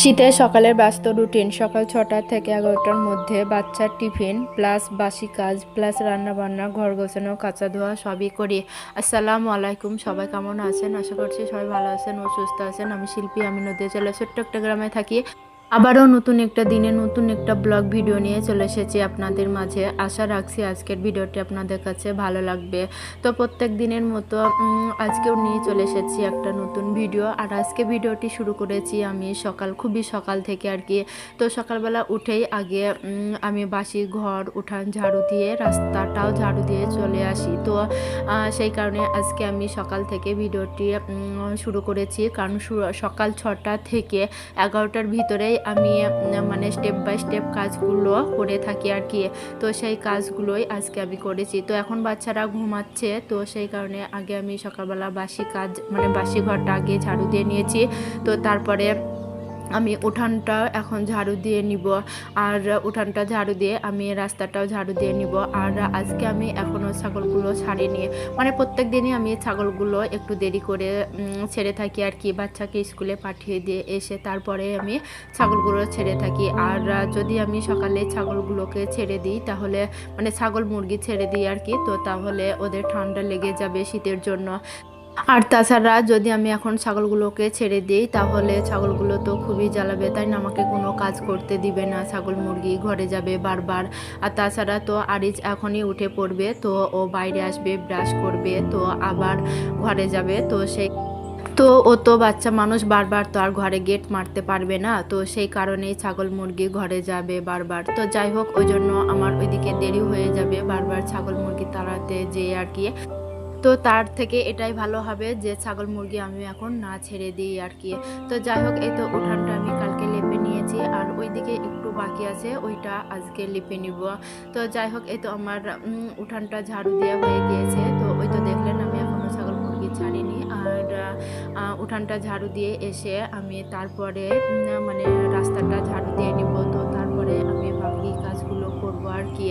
শীতের সকালের ব্যস্ত রুটিন, সকাল ছটা থেকে এগারোটার মধ্যে বাচ্চার টিফিন প্লাস বাসি কাজ প্লাস রান্নাবান্না, ঘর গোছানো, কাঁচা ধোয়া, সবই করি। আসসালামু আলাইকুম, সবাই কেমন আছেন? আশা করছি সবাই ভালো আছেন ও সুস্থ আছেন। আমি শিল্পী, আমি নদীয়া চলে ছোট্ট একটা গ্রামে থাকি। আবারও নতুন একটা দিনে নতুন একটা ব্লগ ভিডিও নিয়ে চলে এসেছি আপনাদের মাঝে। আশা রাখছি আজকের ভিডিওটি আপনাদের কাছে ভালো লাগবে। তো প্রত্যেক দিনের মতো আজকেও নিয়ে চলে এসেছি একটা নতুন ভিডিও। আর আজকে ভিডিওটি শুরু করেছি আমি সকাল, খুবই সকাল থেকে আর কি। তো সকালবেলা উঠেই আগে আমি বাসি ঘর, উঠান ঝাড়ু দিয়ে, রাস্তাটাও ঝাড়ু দিয়ে চলে আসি। তো সেই কারণে আজকে আমি সকাল থেকে ভিডিওটি শুরু করেছি। কারণ সকাল ছটা থেকে এগারোটার ভিতরেই আমি মানে স্টেপ বাই স্টেপ কাজগুলো করে থাকি আর কি। তো সেই কাজগুলোই আজকে আমি করেছি। তো এখন বাচ্চারা ঘুমাচ্ছে, তো সেই কারণে আগে আমি সকালবেলা বাসি কাজ মানে বাসি ঘরটা আগে ঝাড়ু দিয়ে নিয়েছি। তো তারপরে আমি উঠানটা এখন ঝাড়ু দিয়ে নিব, আর উঠানটা ঝাড়ু দিয়ে আমি রাস্তাটাও ঝাড়ু দিয়ে নিব। আর আজকে আমি এখনও ছাগলগুলো ছাড়িনি। মানে প্রত্যেক দিনই আমি ছাগলগুলো একটু দেরি করে ছেড়ে থাকি আর কি, বাচ্চাকে স্কুলে পাঠিয়ে দিয়ে এসে তারপরে আমি ছাগলগুলো ছেড়ে থাকি। আর যদি আমি সকালে ছাগলগুলোকে ছেড়ে দিই, তাহলে মানে ছাগল মুরগি ছেড়ে দিই আর কি, তো তাহলে ওদের ঠান্ডা লেগে যাবে শীতের জন্য। আর তাছাড়া যদি আমি এখন ছাগলগুলোকে ছেড়ে দিই, তাহলে ছাগলগুলো তো খুবই জ্বালাবে। তাই না, আমাকে কোনো কাজ করতে দিবে না। ছাগল মুরগি ঘরে যাবে বারবার। আর তাছাড়া তো আরিজ এখনই উঠে পড়বে, তো ও বাইরে আসবে ব্রাশ করবে, তো আবার ঘরে যাবে। তো সেই, তো ও তো বাচ্চা মানুষ বারবার তো আর ঘরে গেট মারতে পারবে না। তো সেই কারণেই ছাগল মুরগি ঘরে যাবে বারবার। তো যাই হোক, ওই জন্য আমার ওইদিকে দেরি হয়ে যাবে। বারবার ছাগল মুরগি তাড়াতে যে আর কি। তো তার থেকে এটাই ভালো হবে যে ছাগল মুরগি আমি এখন না ছেড়ে দিই আর কি। তো যাই হোক, এই তো উঠানটা আমি কালকে লেপে নিয়েছি আর ওইদিকে একটু বাকি আছে, ওইটা আজকে লিপে নিব। তো যাই হোক, এই তো আমার উঠানটা ঝাড়ু দেওয়া হয়ে গিয়েছে। তো ওই তো দেখলেন আমি এখনও ছাগল মুরগি ছাড়িনি। আর উঠানটা ঝাড়ু দিয়ে এসে আমি তারপরে মানে রাস্তাটা ঝাড়ু দিয়ে নিব। তো তারপরে আমি বাকি কাজগুলো করব আর কি।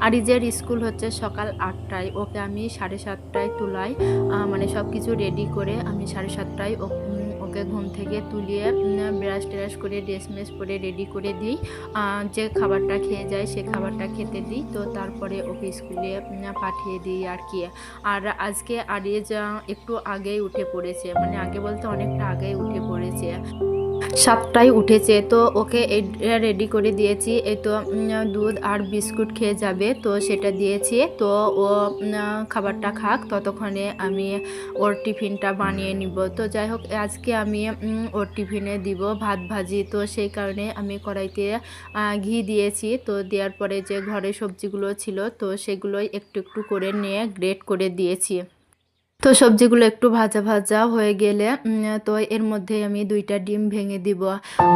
আরিজের স্কুল হচ্ছে সকাল আটটায়। ওকে আমি সাড়ে সাতটায় তুলাই মানে সব কিছু রেডি করে আমি সাড়ে সাতটায় ও- ওকে ঘুম থেকে তুলিয়ে ব্রাশ ট্রাশ করে ড্রেস মেস পরে রেডি করে দিই। যে খাবারটা খেয়ে যায় সে খাবারটা খেতে দিই। তো তারপরে ওকে স্কুলে পাঠিয়ে দিই আর কি। আর আজকে আরিজ একটু আগেই উঠে পড়েছে মানে আগে বলতে অনেকটা আগেই উঠে পড়েছে। সাতটায় উঠেছে। তো ওকে রেডি করে দিয়েছি। এই তো দুধ আর বিস্কুট খেয়ে যাবে। তো সেটা দিয়েছি। তো ও খাবারটা খাক। ততক্ষণে আমি ওর টিফিনটা বানিয়ে নিব। তো যাই হোক, আজকে আমি ওর টিফিনে দিব ভাত ভাজি। তো সেই কারণে আমি কড়াইতে ঘি দিয়েছি। তো দেওয়ার পরে যে ঘরে সবজিগুলো ছিল, তো সেগুলোই একটু একটু করে নিয়ে গ্রেট করে দিয়েছি। তো সবজিগুলো একটু ভাজা ভাজা হয়ে গেলে তো এর মধ্যে আমি দুইটা ডিম ভেঙে দিব।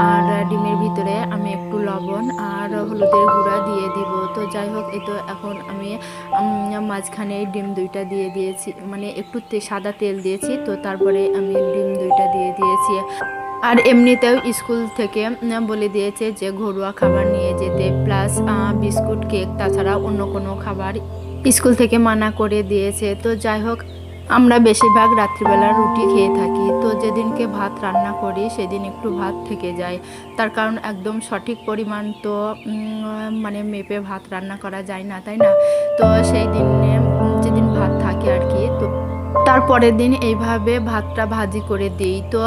আর ডিমের ভিতরে আমি একটু লবণ আর হলুদের গুঁড়া দিয়ে দিব। তো যাই হোক এই তো এখন আমি মাঝখানে ডিম দুইটা দিয়ে দিয়েছি। মানে একটু সাদা তেল দিয়েছি, তো তারপরে আমি ডিম দুইটা দিয়ে দিয়েছি। আর এমনিতেও স্কুল থেকে বলে দিয়েছে যে ঘরোয়া খাবার নিয়ে যেতে, প্লাস বিস্কুট, কেক, তাছাড়া অন্য কোনো খাবার স্কুল থেকে মানা করে দিয়েছে। তো যাই হোক আমরা বেশিরভাগ রাত্রিবেলা রুটি খেয়ে থাকি, তো যেদিনকে ভাত রান্না করি সেদিন একটু ভাত থেকে যায়। তার কারণ একদম সঠিক পরিমাণ তো মানে মেপে ভাত রান্না করা যায় না, তাই না? তো সেই দিনে, যেদিন ভাত থাকে আর কি, তো তারপরের দিন এইভাবে ভাতটা ভাজি করে দিই। তো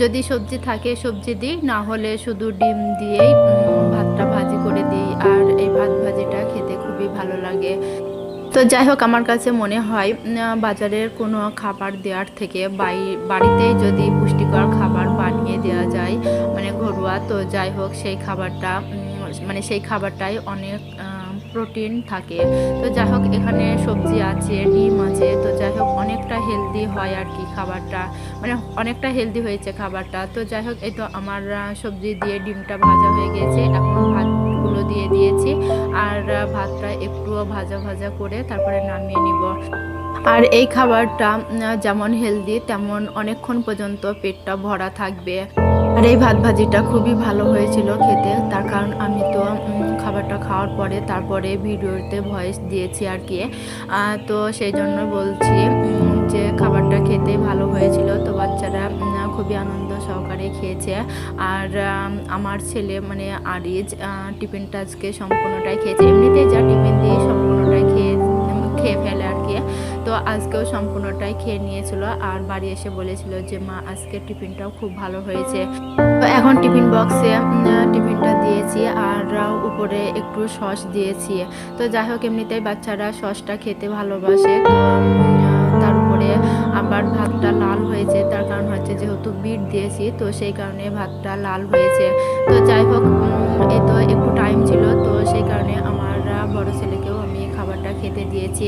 যদি সবজি থাকে সবজি দিই, না হলে শুধু ডিম দিয়েই ভাতটা ভাজি করে দিই। আর এই ভাত ভাজিটা খেতে খুবই ভালো লাগে। তো যাই হোক, আমার কাছে মনে হয় বাজারের কোনো খাবার দেওয়ার থেকে বাই বাড়িতেই যদি পুষ্টিকর খাবার বানিয়ে দেওয়া যায় মানে ঘরোয়া, তো যাই হোক, সেই খাবারটা মানে সেই খাবারটাই অনেক প্রোটিন থাকে। তো যাই হোক, এখানে সবজি আছে, ডিম আছে, তো যাই হোক, অনেকটা হেলদি হয় আর কি খাবারটা। মানে অনেকটা হেলদি হয়েছে খাবারটা। তো যাই হোক, এই তো আমার সবজি দিয়ে ডিমটা ভাজা হয়ে গেছে। এখন ভাতগুলো দিয়ে দিয়েছি। আর ভাতটা একটু ভাজা ভাজা করে তারপরে নামিয়ে নিব। আর এই খাবারটা যেমন হেলদি তেমন অনেকক্ষণ পর্যন্ত পেটটা ভরা থাকবে। আর এই ভাত ভাজিটা খুবই ভালো হয়েছিল খেতে। তার কারণ আমি তো খাবারটা খাওয়ার পরে তারপরে ভিডিওতে ভয়েস দিয়েছি আর কি। তো সেই জন্য বলছি যে খাবারটা খেতে ভালো হয়েছিল, তো বাচ্চারা খুবই আনন্দ সহকারে খেয়েছে। আর আমার ছেলে মানে আরিজ টিফিনটা আজকে সম্পূর্ণটাই খেয়েছে। এমনিতেই যা টিফিন দিয়ে সম্পূর্ণটাই খেয়ে খেয়ে ফেলে আর কি। তো আজকেও সম্পূর্ণটাই খেয়ে নিয়েছিল। আর বাড়ি এসে বলেছিল যে, মা, আজকে টিফিনটাও খুব ভালো হয়েছে। তো এখন টিফিন বক্সে টিফিনটা দিয়েছি। আর উপরে একটু সস দিয়েছি। তো যাই হোক, এমনিতেই বাচ্চারা সসটা খেতে ভালোবাসে। তো আবার ভাতটা লাল হয়েছে, তার কারণ হচ্ছে যেহেতু বিট দিয়েছি, তো সেই কারণে ভাতটা লাল হয়েছে। তো যাই হোক এ তো একটু টাইম ছিল, তো সেই কারণে আমার বড়ো ছেলেকেও আমি খেতে দিয়েছি।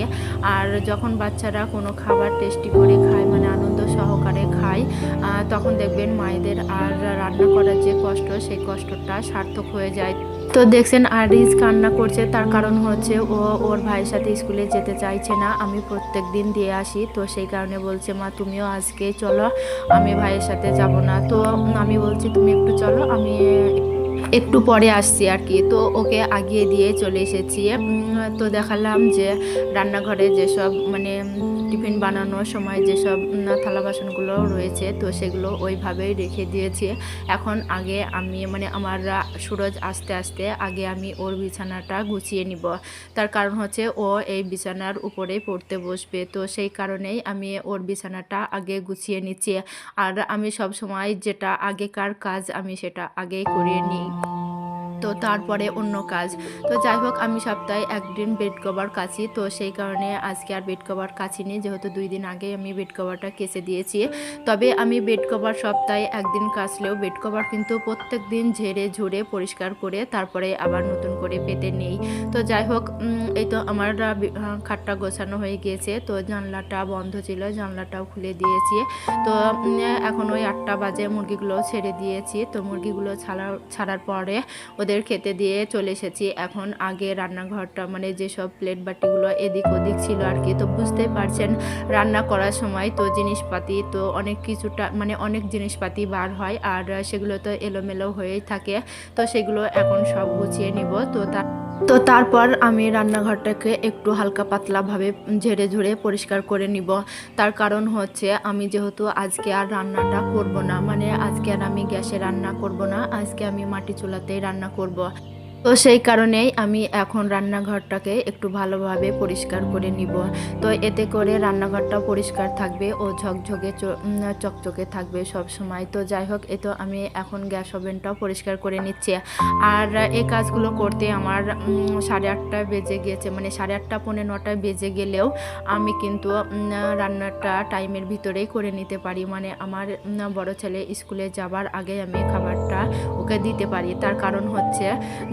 আর যখন বাচ্চারা কোনো খাবার টেস্টি করে খায় মানে আনন্দ সহকারে খায় তখন দেখবেন মায়েদের আর রান্না করার যে কষ্ট, সেই কষ্টটা সার্থক হয়ে যায়। তো দেখছেন আরিজ কান্না করছে। তার কারণ হচ্ছে ও, ওর ভাইয়ের সাথে স্কুলে যেতে চাইছে না। আমি প্রত্যেক দিন দিয়ে আসি। তো সেই কারণে বলছে, মা, তুমিও আজকে চলো। আমি ভাইয়ের সাথে যাব না। তো আমি বলছি, তুমি একটু চলো। আমি একটু পরে আসছি আর কি। তো ওকে আগিয়ে দিয়ে চলে এসেছি। তো দেখালাম যে রান্নাঘরে যেসব মানে টিফিন বানানোর সময় যেসব থালা বাসনগুলো রয়েছে, তো সেগুলো ওইভাবেই রেখে দিয়েছি। এখন আগে আমি মানে আমার সুরজ আস্তে আস্তে আগে আমি ওর বিছানাটা গুছিয়ে নিব। তার কারণ হচ্ছে ও এই বিছানার উপরেই পড়তে বসবে, তো সেই কারণেই আমি ওর বিছানাটা আগে গুছিয়ে নিচ্ছি। আর আমি সব সময় যেটা আগেকার কাজ আমি সেটা আগেই করিয়ে নিই। তো তারপরে অন্য কাজ। তো যাই হোক, আমি সপ্তাহে একদিন বেড কভার কাচি। তো সেই কারণে আজকে আর বেড কভার কাচিনি। যেহেতু দুই দিন আগে আমি বেড কভারটা কেচে দিয়েছি। তবে আমি বেড কভার সপ্তাহে একদিন কাচলেও বেড কভার কিন্তু প্রত্যেক দিন ঝেড়ে ঝুড়ে পরিষ্কার করে তারপরে আবার নতুন করে পেতে নেই। তো যাই হোক এই তো আমার খাটটা গোছানো হয়ে গিয়েছে। তো জানলাটা বন্ধ ছিল, জানলাটাও খুলে দিয়েছি। তো এখন ওই আটটা বাজে মুরগিগুলো ছেড়ে দিয়েছি। তো মুরগিগুলো ছাড়া, ছাড়ার পরে ওদের খেতে দিয়ে চলে এসেছি। এখন আগে রান্নাঘরটা মানে যেসব প্লেট বাটিগুলো এদিক ওদিক ছিল আর কি, তো বুঝতে পারছেন রান্না করার সময় তো জিনিসপাতি, তো অনেক কিছুটা মানে অনেক জিনিসপাতি বার হয় আর সেগুলো তো এলোমেলো হয়েই থাকে। তো সেগুলো এখন সব গুছিয়ে নিব। তো তার তো তারপর আমি রান্নাঘরটাকে একটু হালকা পাতলাভাবে ঝেড়ে ঝুড়ে পরিষ্কার করে নিব। তার কারণ হচ্ছে আমি যেহেতু আজকে আর রান্নাটা করব না মানে আজকে আর আমি গ্যাসে রান্না করব না, আজকে আমি মাটি চুলাতেই রান্না করব। তো সেই কারণেই আমি এখন রান্নাঘরটাকে একটু ভালোভাবে পরিষ্কার করে নিব। তো এতে করে রান্নাঘরটা পরিষ্কার থাকবে ও ঝকঝকে চকচকে থাকবে সব সময়। তো যাই হোক এ তো আমি এখন গ্যাস ওভেনটাও পরিষ্কার করে নিচ্ছি। আর এই কাজগুলো করতে আমার সাড়ে আটটা বেজে গিয়েছে মানে সাড়ে আটটা পৌনে নটায় বেজে গেলেও আমি কিন্তু রান্নাটা টাইমের ভিতরেই করে নিতে পারি। মানে আমার বড় ছেলে স্কুলে যাবার আগে আমি খাবারটা ওকে দিতে পারি। তার কারণ হচ্ছে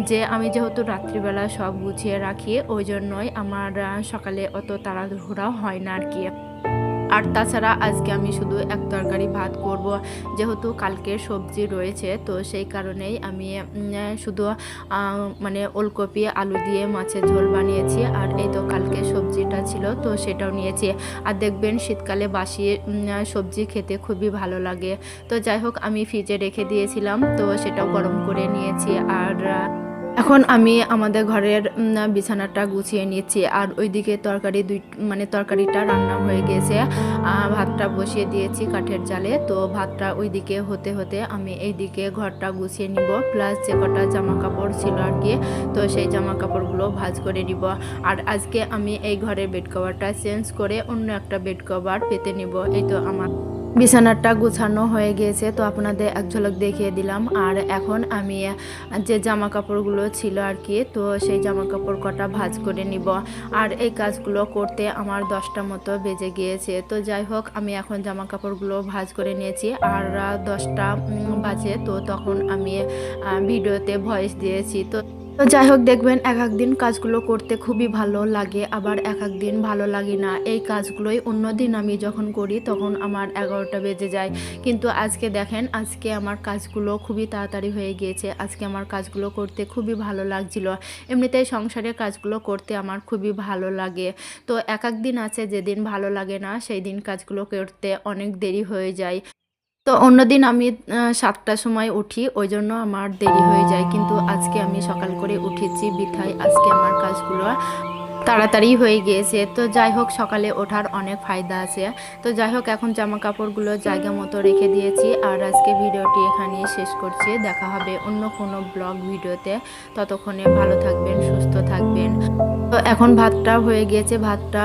যে আমি যেহেতু রাত্রিবেলা সব গুছিয়ে রাখি ওই জন্যই আমার সকালে অত তাড়াহুড়াও হয় না আর কি আর তাছাড়া আজকে আমি শুধু এক তরকারি ভাত করব, যেহেতু কালকে সবজি রয়েছে, তো সেই কারণেই আমি শুধু মানে ওলকপি, আলু দিয়ে মাছের ঝোল বানিয়েছি, আর এই তো কালকে সবজিটা ছিল, তো সেটাও নিয়েছি। আর দেখবেন শীতকালে বাসি সবজি খেতে খুবই ভালো লাগে। তো যাই হোক, আমি ফ্রিজে রেখে দিয়েছিলাম, তো সেটাও গরম করে নিয়েছি, আর এখন আমি আমাদের ঘরের বিছানাটা গুছিয়ে নিচ্ছি। আর ওইদিকে তরকারি দুই মানে তরকারিটা রান্না হয়ে গেছে। ভাতটা বসিয়ে দিয়েছি কাঠের জালে। তো ভাতটা ওইদিকে হতে হতে আমি এইদিকে ঘরটা গুছিয়ে নিব। প্লাস যে কটা জামা কাপড় ছিল আর কি, তো সেই জামা কাপড়গুলো ভাঁজ করে নিব। আর আজকে আমি এই ঘরের বেড কভারটা চেঞ্জ করে অন্য একটা বেড কভার পেতে নিব। এই তো আমার বিছানাটা গুছানো হয়ে গিয়েছে, তো আপনাদের এক ঝলক দেখিয়ে দিলাম। আর এখন আমি যে জামা কাপড়গুলো ছিল আর কি, তো সেই জামা কাপড় কটা ভাজ করে নিব। আর এই কাজগুলো করতে আমার দশটা মতো বেজে গিয়েছে। তো যাই হোক, আমি এখন জামা কাপড়গুলো ভাজ করে নিয়েছি। আর দশটা বাজে, তো তখন আমি ভিডিওতে ভয়েস দিয়েছি। তো তো যাই হোক, দেখবেন এক এক দিন কাজগুলো করতে খুবই ভালো লাগে, আবার এক এক দিন ভালো লাগে না। এই কাজগুলোই অন্য দিন আমি যখন করি তখন আমার এগারোটা বেজে যায়। কিন্তু আজকে দেখেন, আজকে আমার কাজগুলো খুবই তাড়াতাড়ি হয়ে গিয়েছে। আজকে আমার কাজগুলো করতে খুবই ভালো লাগছিল। এমনিতেই সংসারের কাজগুলো করতে আমার খুবই ভালো লাগে। তো এক এক দিন আছে, যেদিন ভালো লাগে না, সেই দিন কাজগুলো করতে অনেক দেরি হয়ে যায়। তো অন্যদিন আমি সাতটার সময় উঠি ওই জন্য আমার দেরি হয়ে যায়। কিন্তু আজকে আমি সকাল করে উঠেছি বিথায়। আজকে আমার কাজগুলো তাড়াতাড়ি হয়ে গিয়েছে। তো যাই হোক, সকালে ওঠার অনেক ফায়দা আছে। তো যাই হোক, এখন জামা কাপড়গুলো জায়গা মতো রেখে দিয়েছি। আর আজকে ভিডিওটি এখানেই শেষ করছি। দেখা হবে অন্য কোনো ব্লগ ভিডিওতে। ততক্ষণে ভালো থাকবেন, সুস্থ থাকবেন। তো এখন ভাতটা হয়ে গিয়েছে। ভাতটা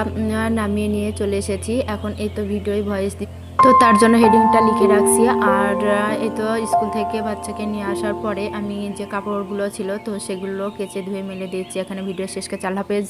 নামিয়ে নিয়ে চলে এসেছি। এখন এই তো ভিডিওই ভয়েস তো তার জন্য হেডিংটা লিখে রাখছি। আর এ তো স্কুল থেকে বাচ্চাকে নিয়ে আসার পরে আমি যে কাপড়গুলো ছিল, তো সেগুলো কেচে ধুয়ে মেলে দিয়েছি। এখানে ভিডিও শেষকে চালা পেজ